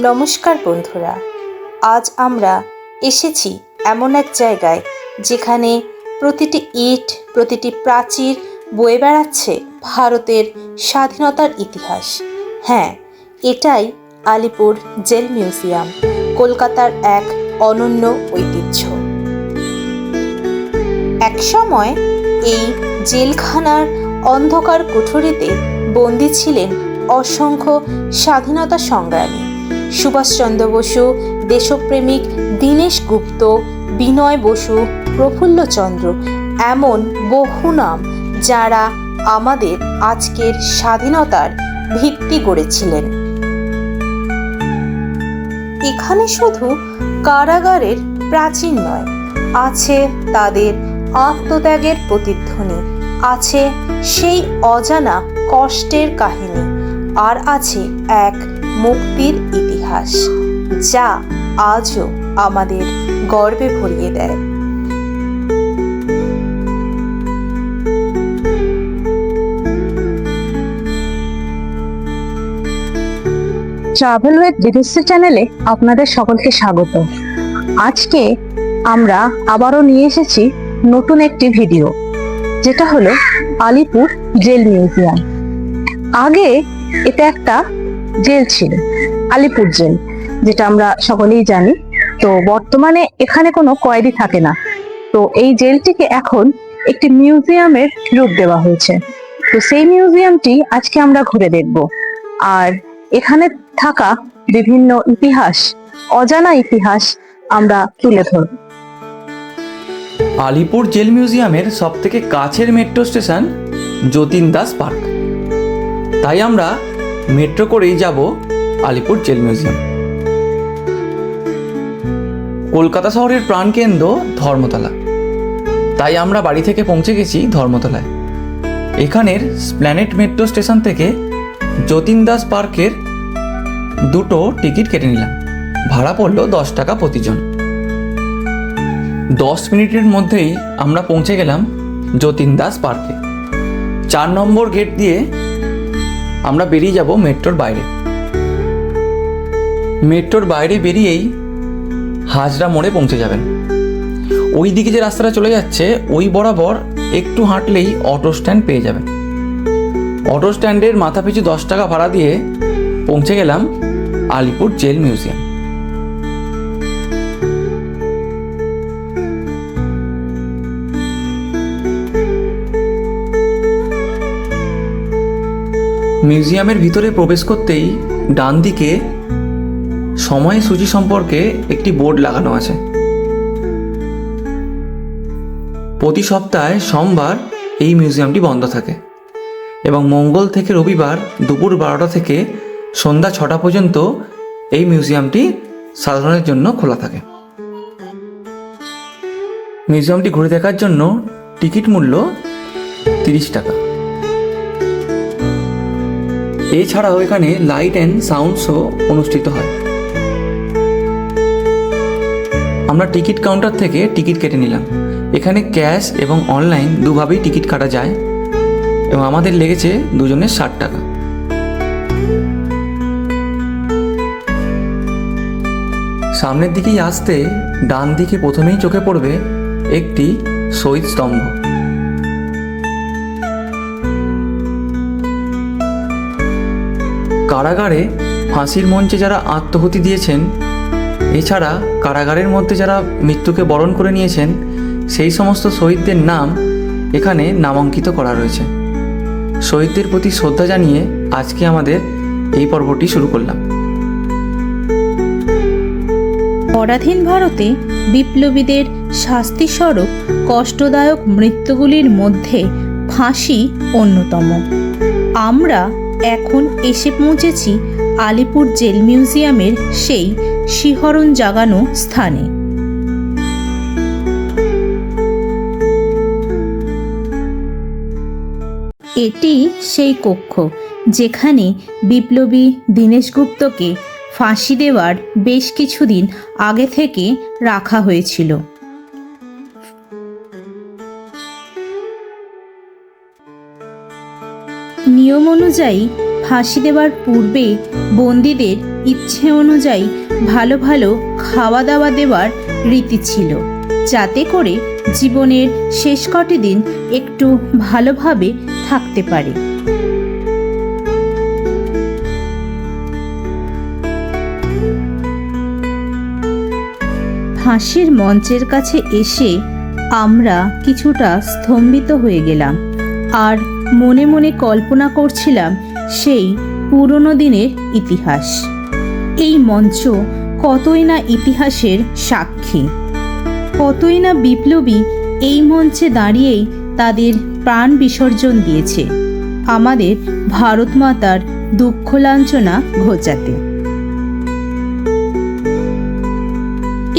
নমস্কার বন্ধুরা, আজ আমরা এসেছি এমন এক জায়গায় যেখানে প্রতিটি ইট, প্রতিটি প্রাচীর বয়ে বেড়াচ্ছে ভারতের স্বাধীনতার ইতিহাস। হ্যাঁ এটাই আলিপুর জেল মিউজিয়াম, কলকাতার এক অনন্য ঐতিহ্য। একসময় এই জেলখানার অন্ধকার কুঠুরিতে বন্দী ছিলেন অসংখ্য স্বাধীনতা সংগ্রামী। সুভাষচন্দ্র বসু, দেশপ্রেমিক দীনেশ গুপ্ত, বিনয় বসু, প্রফুল্লচন্দ্র, এমন বহু নাম যারা আমাদের আজকের স্বাধীনতার ভিত্তি গড়েছিলেন। এখানে শুধু কারাগারের প্রাচীন নয়, আছে তাদের আত্মত্যাগের প্রতিধ্বনি, আছে সেই অজানা কষ্টের কাহিনী, আর আছে এক মুক্তির ইতিহাস। যা আজও আমাদের গর্বে ভরিয়ে দেয়। ট্রাভেল উইথ বিদেশি চ্যানেলে আপনাদের সকলকে স্বাগত। আজকে আমরা আবারও নিয়ে এসেছি নতুন একটি ভিডিও, যেটা হলো আলিপুর জেল মিউজিয়াম। আগে এটা একটা জেল ছিল, আলিপুর জেল, যেটা আমরা সকলেই জানি। তো বর্তমানে এখানে কোনো কয়েদি থাকে না। তো এই জেলটিকে এখন একটি মিউজিয়ামের রূপ দেওয়া হয়েছে। তো সেই মিউজিয়ামটি আজকে আমরা ঘুরে দেখব। আর এখানে থাকা বিভিন্ন ইতিহাস, অজানা ইতিহাস আমরা তুলে ধরব। আলিপুর জেল মিউজিয়ামের সব থেকে কাছের metro station Jatin Das Park. তাই আমরা মেট্রো করেই যাব আলিপুর জেল মিউজিয়াম। কলকাতা শহরের প্রাণকেন্দ্র ধর্মতলা। তাই আমরা বাড়ি থেকে পৌঁছে গেছি ধর্মতলায়। এখানের স্প্ল্যানেট মেট্রো স্টেশন থেকে যতীন দাস পার্কের দুটো টিকিট কেটে নিলাম। ভাড়া পড়ল দশ টাকা প্রতিজন। দশ মিনিটের মধ্যেই আমরা পৌঁছে গেলাম যতীন দাস পার্কে। চার নম্বর গেট দিয়ে আমরা বেরিয়ে যাব মেট্রোর বাইরে। মেট্রোর বাইরে বেরিয়েই হাজরা মোড়ে পৌঁছে যাবেন। ওই দিকে যে রাস্তাটা চলে যাচ্ছে, ওই বরাবর একটু হাঁটলেই অটো স্ট্যান্ড পেয়ে যাবেন। অটো স্ট্যান্ডের মাথাপিছু দশ টাকা ভাড়া দিয়ে পৌঁছে গেলাম আলিপুর জেল মিউজিয়াম। মিউজিয়ামের ভিতরে প্রবেশ করতেই ডান দিকে সময়সূচি সম্পর্কে একটি বোর্ড লাগানো আছে। প্রতি সপ্তাহে সোমবার এই মিউজিয়ামটি বন্ধ থাকে এবং মঙ্গল থেকে রবিবার দুপুর বারোটা থেকে সন্ধ্যা ছটা পর্যন্ত এই মিউজিয়ামটি সাধারণের জন্য খোলা থাকে। মিউজিয়ামটি ঘুরে দেখার জন্য টিকিট মূল্য তিরিশ টাকা। এছাড়াও এখানে লাইট অ্যান্ড সাউন্ড শো অনুষ্ঠিত হয়। আমরা টিকিট কাউন্টার থেকে টিকিট কেটে নিলাম। এখানে ক্যাশ এবং অনলাইন দুভাবেই টিকিট কাটা যায় এবং আমাদের লেগেছে দুজনের ষাট টাকা। সামনের দিকেই আসতে ডান দিকে প্রথমেই চোখে পড়বে একটি শহীদ স্তম্ভ। কারাগারে ফাঁসির মঞ্চে যারা আত্মহুতি দিয়েছেন, এছাড়া কারাগারের মধ্যে যারা মৃত্যুকে বরণ করে নিয়েছেন, সেই সমস্ত শহীদদের নাম এখানে নামাঙ্কিত করা রয়েছে। শহীদদের প্রতি শ্রদ্ধা জানিয়ে আজকে আমাদের এই পর্বটি শুরু করলাম। পরাধীন ভারতে বিপ্লবীদের শাস্তিস্বরূপ কষ্টদায়ক মৃত্যুগুলির মধ্যে ফাঁসি অন্যতম। আমরা এখন এসে পৌঁছেছি আলিপুর জেল মিউজিয়ামের সেই শিহরণ জাগানো স্থানে। এটি সেই কক্ষ যেখানে বিপ্লবী দীনেশ গুপ্তকে ফাঁসি দেওয়ার বেশ কিছুদিন আগে থেকে রাখা হয়েছিল। নিয়ম অনুযায়ী ফাঁসি দেওয়ার পূর্বে বন্দীদের ইচ্ছে অনুযায়ী ভালো ভালো খাওয়া দাওয়া দেওয়ার রীতি ছিল, যাতে করে জীবনের শেষ কটি দিন একটু ভালোভাবে থাকতে পারে। ফাঁসির মঞ্চের কাছে এসে আমরা কিছুটা স্তম্ভিত হয়ে গেলাম, আর মনে মনে কল্পনা করছিলাম সেই পুরনো দিনের ইতিহাস। এই মঞ্চ কতই না ইতিহাসের সাক্ষী। কতই না বিপ্লবী এই মঞ্চে দাঁড়িয়েই তাদের প্রাণ বিসর্জন দিয়েছে। আমাদের ভারত মাতার দুঃখ লাঞ্ছনা ঘোচাতে।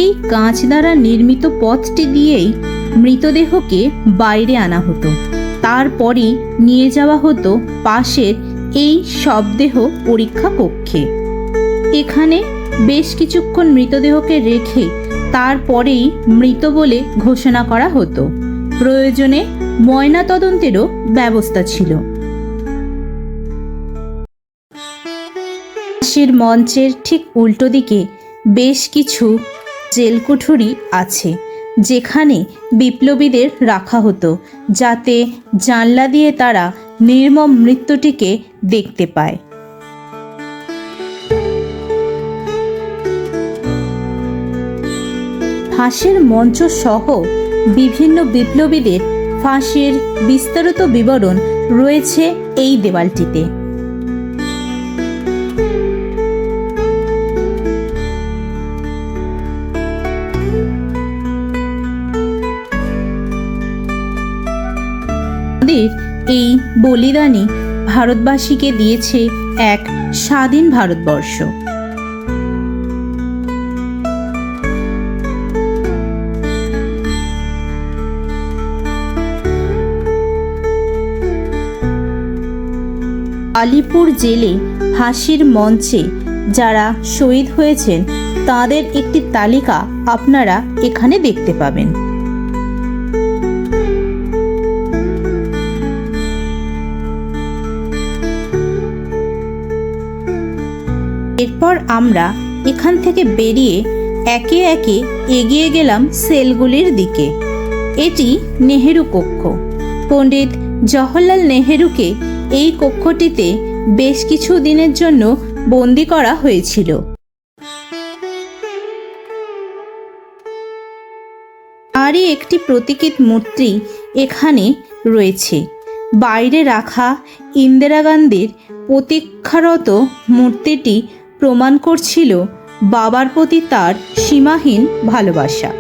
এই কাঁচ দ্বারা নির্মিত পথটি দিয়েই মৃতদেহকে বাইরে আনা হতো। তারপরই নিয়ে যাওয়া হতো পাশের এই শবদেহ পরীক্ষা কক্ষে। এখানে বেশ কিছুক্ষণ মৃতদেহকে রেখে তারপরেই মৃত বলে ঘোষণা করা হতো। প্রয়োজনে ময়না তদন্তেরও ব্যবস্থা ছিল। ফাঁসির মঞ্চের ঠিক উল্টো দিকে বেশ কিছু জেলকুঠুরি আছে। যেখানে বিপ্লবীদের রাখা হতো, যাতে জানলা দিয়ে তারা নির্মম মৃত্যুটিকে দেখতে পায়। ফাঁসির মঞ্চ সহ বিভিন্ন বিপ্লবীদের ফাঁসির বিস্তারিত বিবরণ রয়েছে এই দেওয়ালটিতে। আমাদের এই বলিদানই ভারতবাসীকে দিয়েছে এক স্বাধীন ভারতবর্ষ। আলিপুর জেলে ফাঁসির মঞ্চে যারা শহীদ হয়েছেন, তাদের একটি তালিকা আপনারা এখানে দেখতে পাবেন। আমরা এখান থেকে বেরিয়ে একে একে এগিয়ে গেলাম সেলগুলির দিকে। এটি নেহেরু কক্ষ। পণ্ডিত জওহরলাল নেহেরুকে এই কক্ষটিতে বেশ কিছু দিনের জন্য বন্দি করা হয়েছিল। আরই একটি প্রতীকীত মূর্তি এখানে রয়েছে। বাইরে রাখা ইন্দিরা গান্ধীর প্রতীক্ষারত মূর্তিটি প্রমাণ করছিল বাবার প্রতি তার সীমাহীন ভালোবাসা।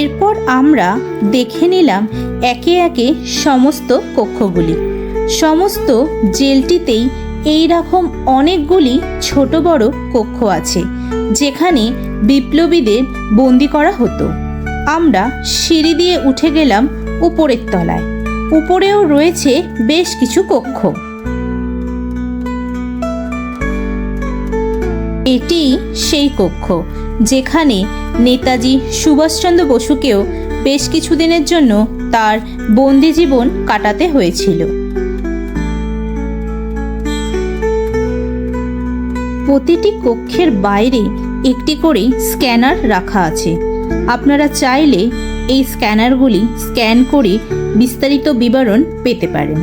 এরপর আমরা দেখে নিলাম একে একে সমস্ত কক্ষগুলি। সমস্ত জেলটিতেই এই রকম অনেকগুলি ছোট বড় কক্ষ আছে, যেখানে বিপ্লবীদের বন্দি করা হতো। আমরা সিঁড়ি দিয়ে উঠে গেলাম উপরের তলায়। উপরেও রয়েছে বেশ কিছু কক্ষ। এটি সেই কক্ষ যেখানে নেতাজি সুভাষচন্দ্র বসুকেও বেশ কিছুদিনের জন্য তার বন্দি জীবন কাটাতে হয়েছিল। প্রতিটি কক্ষের বাইরে একটি করে স্ক্যানার রাখা আছে। আপনারা চাইলে এই স্ক্যানারগুলি স্ক্যান করে বিস্তারিত বিবরণ পেতে পারেন।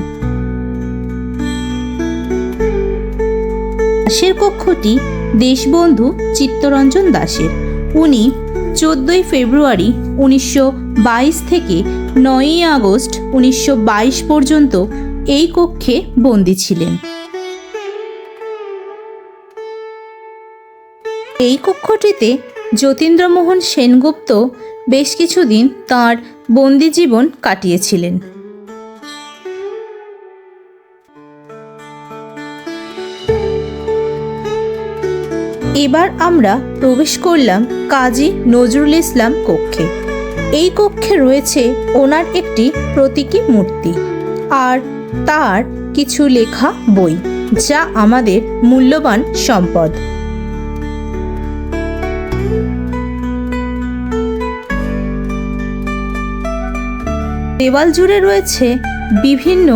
পাশের কক্ষটি দেশবন্ধু চিত্তরঞ্জন দাসের। উনি চোদ্দই ফেব্রুয়ারি উনিশশো বাইশ থেকে নয়ই আগস্ট উনিশশো বাইশ পর্যন্ত এই কক্ষে বন্দী ছিলেন। এই কক্ষটিতে যতীন্দ্রমোহন সেনগুপ্ত বেশ কিছুদিন তাঁর বন্দি জীবন কাটিয়েছিলেন। এবার আমরা প্রবেশ করলাম কাজী নজরুল ইসলাম কক্ষে। এই কক্ষে রয়েছে ওনার একটি প্রতীকী মূর্তি আর তার কিছু লেখা বই, যা আমাদের মূল্যবান সম্পদ। দেওয়াল জুড়ে রয়েছে বিভিন্ন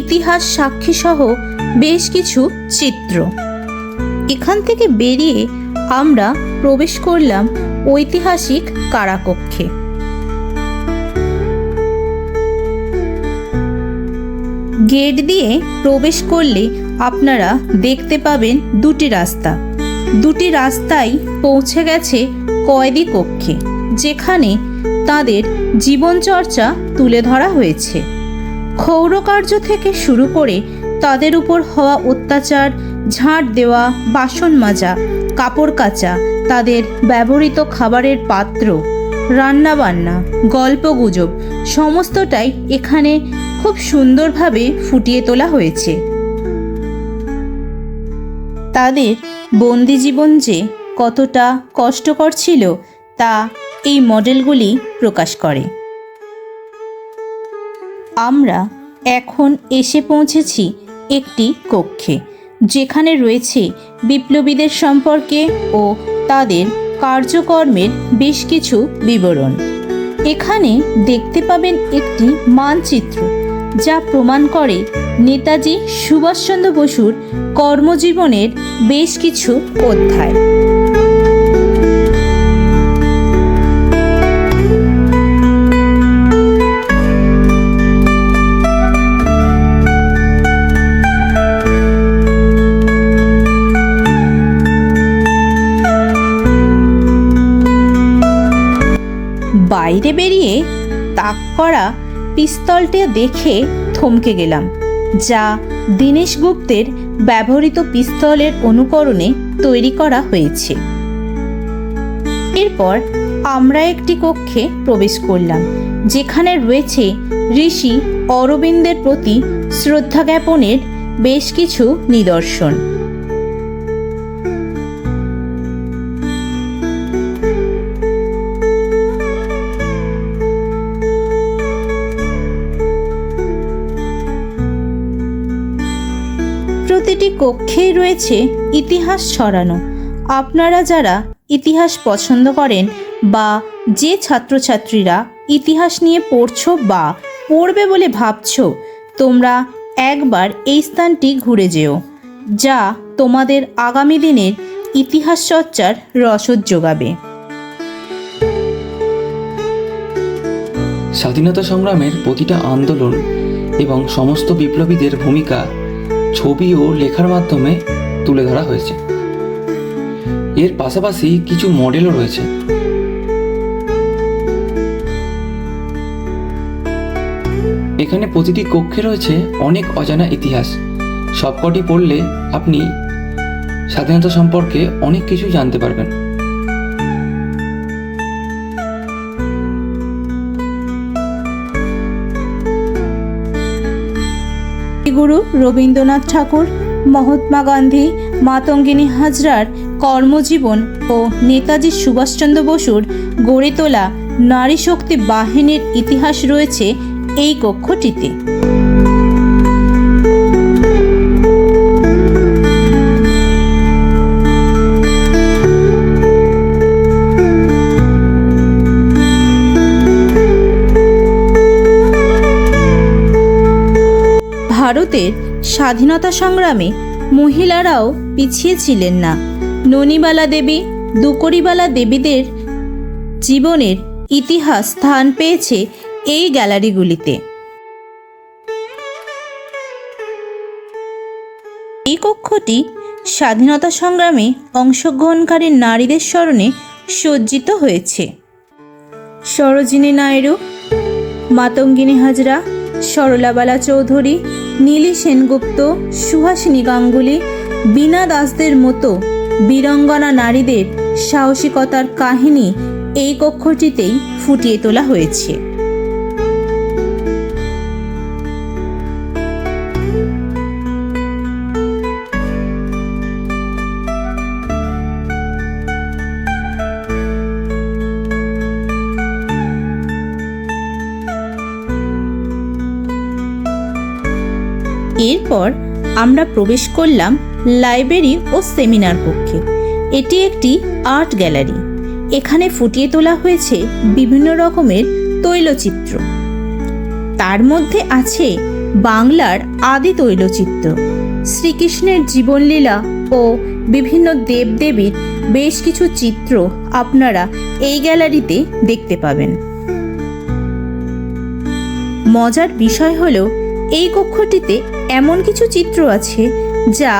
ইতিহাস সাক্ষী সহ বেশ কিছু চিত্র। এখান থেকে বেরিয়ে আমরা প্রবেশ করলাম ঐতিহাসিক কারাকক্ষে। গেট দিয়ে প্রবেশ করলে আপনারা দেখতে পাবেন দুটি রাস্তা। দুটি রাস্তাই পৌঁছে গেছে কয়েদি কক্ষে, যেখানে তাদের জীবনচর্চা তুলে ধরা হয়েছে। ক্ষৌরকার্য থেকে শুরু করে তাদের উপর হওয়া অত্যাচার, ঝাঁট দেওয়া, বাসন মাজা, কাপড় কাচা, তাদের ব্যবহৃত খাবারের পাত্র, রান্নাবান্না, গল্পগুজব সমস্তটাই এখানে খুব সুন্দরভাবে ফুটিয়ে তোলা হয়েছে। তাদের বন্দি জীবন যে কতটা কষ্টকর ছিল তা এই মডেলগুলি প্রকাশ করে। আমরা এখন এসে পৌঁছেছি একটি কক্ষে, যেখানে রয়েছে বিপ্লবীদের সম্পর্কে ও তাদের কার্যকর্মের বেশ কিছু বিবরণ। এখানে দেখতে পাবেন একটি মানচিত্র, যা প্রমাণ করে নেতাজি সুভাষচন্দ্র বসুর কর্মজীবনের বেশ কিছু অধ্যায়। বাইরে বেরিয়ে তাক করা পিস্তলটা দেখে থমকে গেলাম, যা দীনেশ গুপ্তের ব্যবহৃত পিস্তলের অনুকরণে তৈরি করা হয়েছে। এরপর আমরা একটি কক্ষে প্রবেশ করলাম, যেখানে রয়েছে ঋষি অরবিন্দের প্রতি শ্রদ্ধা জ্ঞাপনের বেশ কিছু নিদর্শন। কক্ষেই রয়েছে ইতিহাস ছড়ানো। আপনারা যারা ইতিহাস পছন্দ করেন বা যে ছাত্রছাত্রীরা ইতিহাস নিয়ে পড়ছ বা পড়বে বলে ভাবছ, তোমরা একবার এই স্থানটি ঘুরে যেও, যা তোমাদের আগামী দিনের ইতিহাস চর্চার রসদ যোগাবে। স্বাধীনতা সংগ্রামের প্রতিটা আন্দোলন এবং সমস্ত বিপ্লবীদের ভূমিকা ছবি ও লেখার মাধ্যমে তুলে ধরা হয়েছে। এর পাশাপাশি কিছু মডেলও রয়েছে। এখানে প্রতিটি কক্ষে রয়েছে অনেক অজানা ইতিহাস। সবকটি পড়লে আপনি স্বাধীনতা সম্পর্কে অনেক কিছু জানতে পারবেন। গুরু রবীন্দ্রনাথ ঠাকুর, মহাত্মা গান্ধী, মাতঙ্গিনী হাজরার কর্মজীবন ও নেতাজি সুভাষচন্দ্র বসুর গড়ে তোলা নারী শক্তি বাহিনীর ইতিহাস রয়েছে এই কক্ষটিতে। ভারতের স্বাধীনতা সংগ্রামে মহিলারাও পিছিয়ে ছিলেন না। ননিবালা দেবী, দুকরিবালা দেবীদের জীবনের ইতিহাস স্থান পেয়েছে এই গ্যালারিগুলিতে। এই কক্ষটি স্বাধীনতা সংগ্রামে অংশগ্রহণকারী নারীদের স্মরণে সজ্জিত হয়েছে। সরোজিনী নায়ডু মাতঙ্গিনী হাজরা সরলাবালা চৌধুরী, নীলি সেনগুপ্ত, সুহাসিনী গাঙ্গুলি, বীণা দাসদের মতো বীরঙ্গনা নারীদের সাহসিকতার কাহিনী এই কক্ষটিতেই ফুটিয়ে তোলা হয়েছে। আমরা প্রবেশ করলাম লাইব্রেরি ও সেমিনার কক্ষে। এটি একটি আর্ট গ্যালারি। এখানে ফুটিয়ে তোলা হয়েছে বিভিন্ন রকমের তৈলচিত্র। তার মধ্যে আছে বাংলার আদি তৈলচিত্র। শ্রীকৃষ্ণের জীবনলীলা ও বিভিন্ন দেবদেবীর বেশ কিছু চিত্র আপনারা এই গ্যালারিতে দেখতে পাবেন। মজার বিষয় হলো এই কক্ষটিতে এমন কিছু চিত্র আছে যা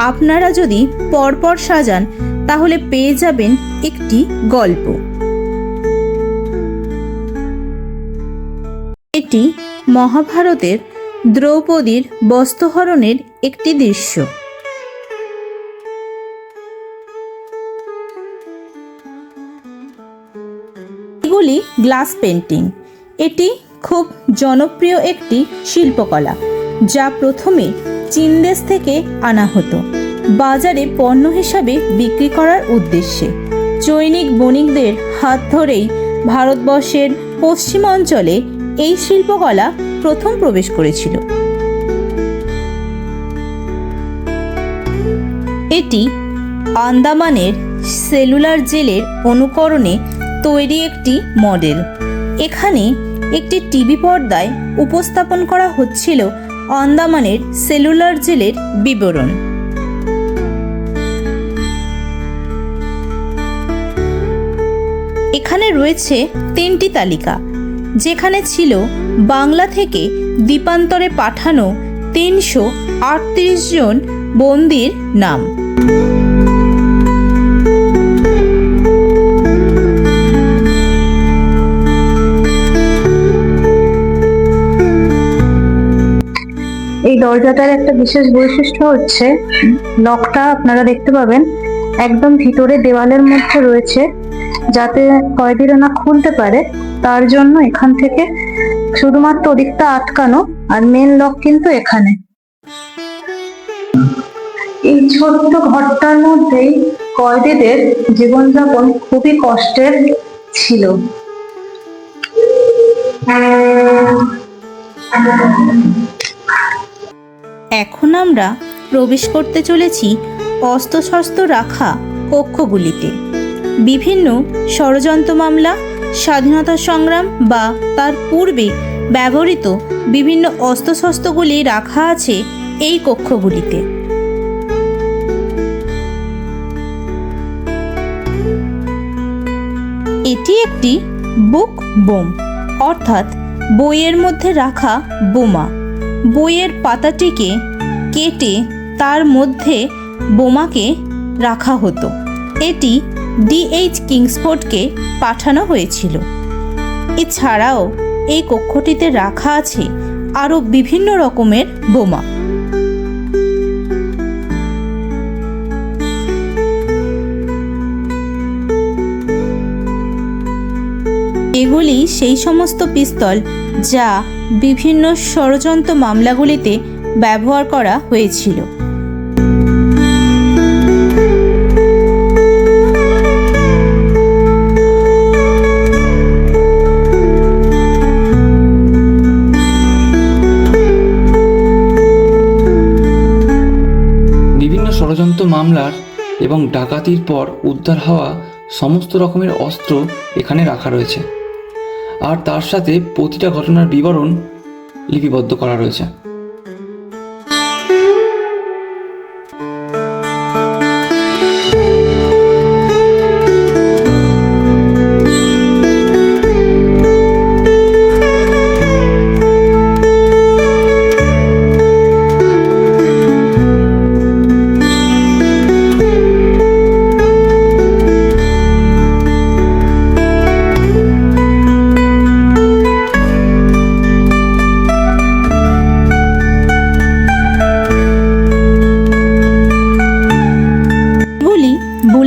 আপনারা যদি পরপর সাজান, তাহলে পেয়ে যাবেন একটি গল্প। এটি মহাভারতের দ্রৌপদীর বস্ত্রহরণের একটি দৃশ্য। এগুলি গ্লাস পেন্টিং। এটি খুব জনপ্রিয় একটি শিল্পকলা, যা প্রথমে চীন দেশ থেকে আনা হতো। বাজারে পণ্য হিসাবে বিক্রি করার উদ্দেশ্যে। চৈনিক বণিকদের হাত ধরেই ভারতবর্ষের পশ্চিমাঞ্চলে এই শিল্পকলা প্রথম প্রবেশ করেছিল। এটি আন্দামানের সেলুলার জেলের অনুকরণে তৈরি একটি মডেল। এখানে একটি টিভি পর্দায় উপস্থাপন করা হচ্ছিল আন্দামানের সেলুলার জেলের বিবরণ। এখানে রয়েছে তিনটি তালিকা, যেখানে ছিল বাংলা থেকে দ্বীপান্তরে পাঠানো তিনশো আটত্রিশ জন বন্দির নাম। দরজাটার একটা বিশেষ বৈশিষ্ট্য হচ্ছে লকটা আপনারা দেখতে পাবেন, একদম ভিতরে দেওয়ালের মধ্যে রয়েছে, যাতে কয়েদিরা না খুলতে পারে। তার জন্য এখান থেকে শুধুমাত্র ওদিকটা আটকানো, আর মেন লক কিন্তু এখানে। এই ছোট্ট ঘরটার মধ্যেই কয়েদিদের জীবনযাপন খুবই কষ্টের ছিল। এখন আমরা প্রবেশ করতে চলেছি অস্ত্রশস্ত্র রাখা কক্ষগুলিতে। বিভিন্ন ষড়যন্ত্র মামলা, স্বাধীনতা সংগ্রাম বা তার পূর্বে ব্যবহৃত বিভিন্ন অস্ত্রশস্ত্রগুলি রাখা আছে এই কক্ষগুলিতে। এটি একটি বুক বোম, অর্থাৎ বইয়ের মধ্যে রাখা বোমা। বইয়ের পাতাটিকে কেটে তার মধ্যে বোমাকে রাখা হতো। এটি ডিএইচ কিংসফোর্ডকে পাঠানো হয়েছিল। এছাড়াও এই কক্ষটিতে রাখা আছে আরও বিভিন্ন রকমের বোমা। এগুলি সেই সমস্ত পিস্তল যা বিভিন্ন ষড়যন্ত্র মামলাগুলিতে ব্যবহার করা হয়েছিল। বিভিন্ন ষড়যন্ত্র মামলার এবং ডাকাতির পর উদ্ধার হওয়া সমস্ত রকমের অস্ত্র এখানে রাখা রয়েছে। আর তার সাথে প্রতিটা ঘটনার বিবরণ লিপিবদ্ধ করা রয়েছে।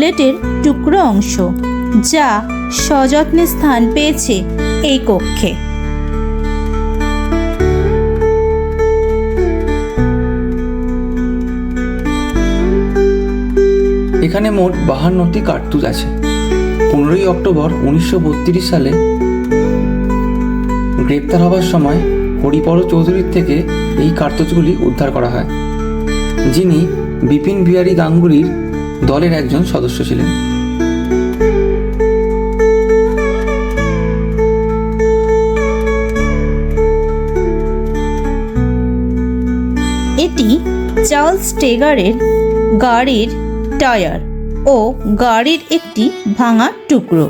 বুলেটের টুকরো অংশ, যা সযত্নে স্থান পেয়েছে এই কক্ষে। এখানে মোট বাহান্নটি কার্তুজ আছে। পনেরোই অক্টোবর উনিশশো বত্রিশ সালে গ্রেপ্তার হবার সময় হরিপর চৌধুরীর থেকে এই কার্তুজগুলি উদ্ধার করা হয়, যিনি বিপিন বিহারী গাঙ্গুলির দলের একজন সদস্য ছিলেন। এটি চার্লস টেগারের গাড়ির টায়ার ও গাড়ির একটি ভাঙা টুকরো।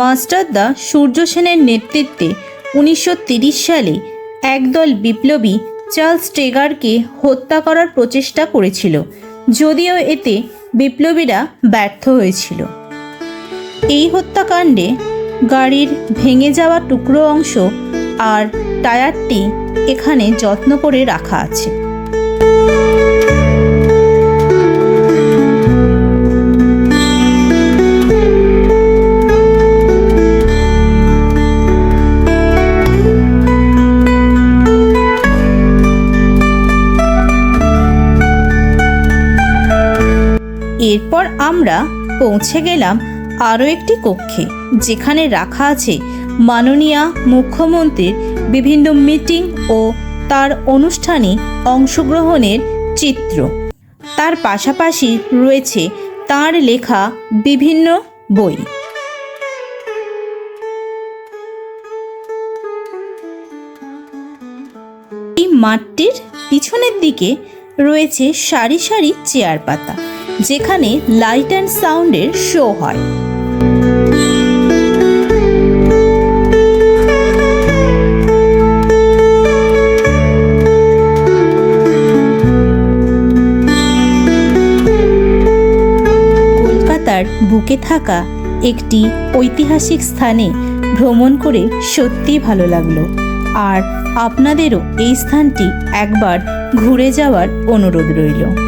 মাস্টার দা সূর্য সেনের নেতৃত্বে উনিশশো সালে একদল বিপ্লবী চার্লস টেগারকে হত্যা করার প্রচেষ্টা করেছিল, যদিও এতে বিপ্লবীরা ব্যর্থ হয়েছিল। এই হত্যাকাণ্ডে গাড়ির ভেঙে যাওয়া টুকরো অংশ আর টায়ারটি এখানে যত্ন করে রাখা আছে। এরপর আমরা পৌঁছে গেলাম আরও একটি কক্ষে, যেখানে রাখা আছে মাননীয়া মুখ্যমন্ত্রীর বিভিন্ন মিটিং ও তার অনুষ্ঠানে অংশগ্রহণের চিত্র। তার পাশাপাশি রয়েছে তার লেখা বিভিন্ন বই। এই মাঠটির পিছনের দিকে রয়েছে সারি সারি চেয়ার পাতা। যেখানে লাইট অ্যান্ড সাউন্ডের শো হয়। কলকাতার বুকে থাকা একটি ঐতিহাসিক স্থানে ভ্রমণ করে সত্যিই ভালো লাগল। আর আপনাদেরও এই স্থানটি একবার ঘুরে যাওয়ার অনুরোধ রইল।